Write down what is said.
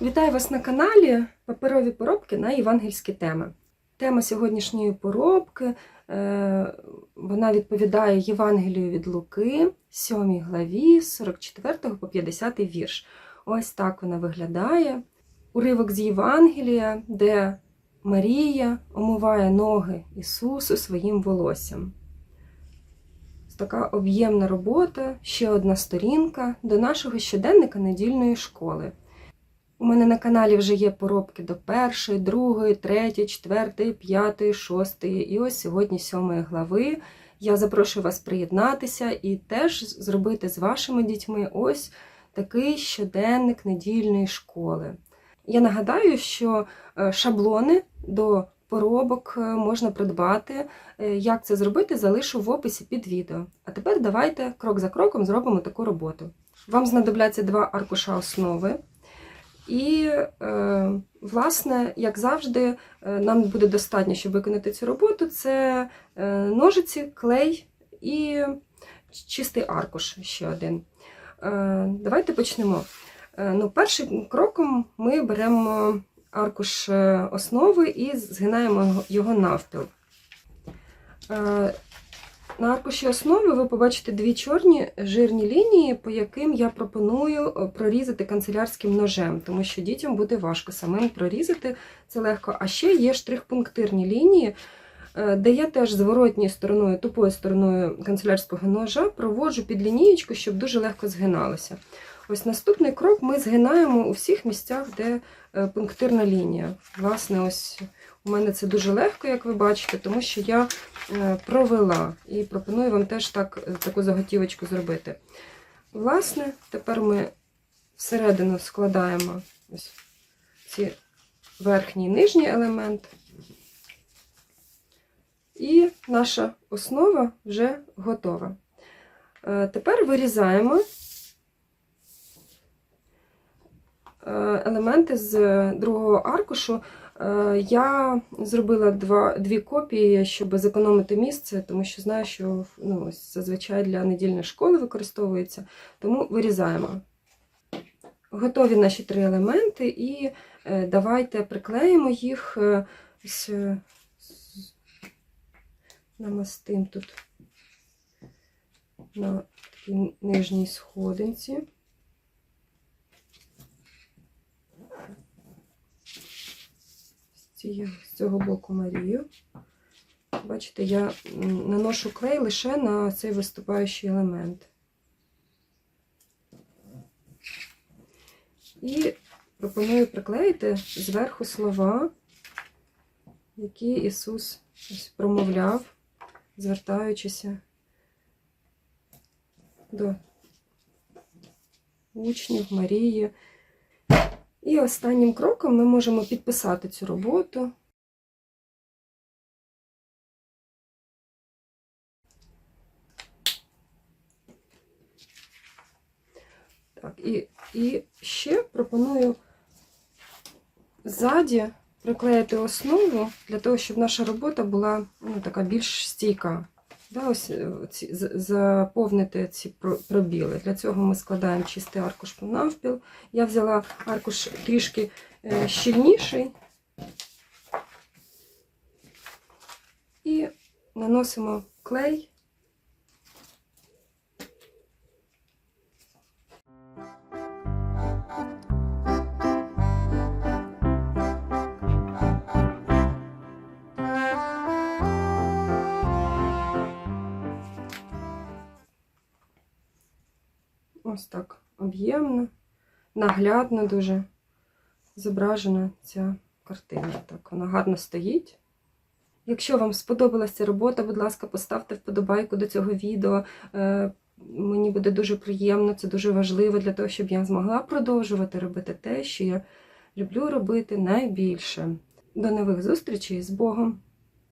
Вітаю вас на каналі Паперові поробки на євангельські теми. Тема сьогоднішньої поробки е, вона відповідає Євангелію від Луки, 7 главі, з 44 по 50 вірш. Ось так вона виглядає. Уривок з Євангелія, де Марія омиває ноги Ісусу своїм волоссям. Така об'ємна робота, ще одна сторінка до нашого щоденника недільної школи. У мене на каналі вже є поробки до першої, другої, третьої, четвертої, п'ятої, шостої і ось сьогодні сьомої глави. Я запрошую вас приєднатися і теж зробити з вашими дітьми ось такий щоденник недільної школи. Я нагадаю, що е, шаблони до поробок е, можна придбати. Е, Як це зробити, залишу в описі під відео. А тепер давайте крок за кроком зробимо таку роботу. Вам знадобляться два аркуша основи. І, е, власне, як завжди, е, нам буде достатньо, щоб виконати цю роботу. Це е, ножиці, клей і чистий аркуш ще один. Давайте почнемо. Ну, першим кроком ми беремо аркуш основи і згинаємо його навпіл. На аркуші основи ви побачите дві чорні жирні лінії, по яким я пропоную е, прорізати канцелярським ножем, тому що дітям буде важко самим прорізати це легко. А ще є штрих-пунктирні лінії, е, де я теж зворотньою стороною, тупою стороною канцелярського ножа проводжу під лінієчку, щоб дуже легко згиналося. Ось наступний крок ми згинаємо у всіх місцях, де е, пунктирна лінія. Власне, ось у мене це дуже легко, як ви бачите, тому що я е, провела і пропоную вам теж так, е, таку заготівочку зробити. Власне, тепер ми всередину складаємо ось ці верхній і нижній елемент. І наша основа вже готова. Тепер вирізаємо елементи з другого аркушу. Е, Я зробила два, дві копії, щоб зекономити місце, тому що знаю, що ну, зазвичай для недільної школи використовується. Тому вирізаємо. Готові наші три елементи, і е, давайте приклеїмо їх е, е, з- намастим тут на такій нижній сходинці. З цієї- з цього боку Марію. Бачите, я наношу клей лише на цей виступаючий елемент. І пропоную приклеїти зверху слова, які Ісус промовляв, звертаючися до учнів Марії. І останнім кроком ми можемо підписати цю роботу. Так, і, і ще пропоную ззаді приклеїти основу для того, щоб наша робота була ну, така більш стійка. Да, ось е, ці, заповнити ці пробіли. Для цього ми складаємо чистий аркуш навпіл. Я взяла аркуш трішки е, щільніший і наносимо клей. Ось так об'ємно, наглядно дуже зображена ця картина. Так, вона гарно стоїть. Якщо вам сподобалася робота, будь ласка, поставте вподобайку до цього відео. Е, Мені буде дуже приємно, це дуже важливо для того, щоб я змогла продовжувати робити те, що я люблю робити найбільше. До нових зустрічей з Богом!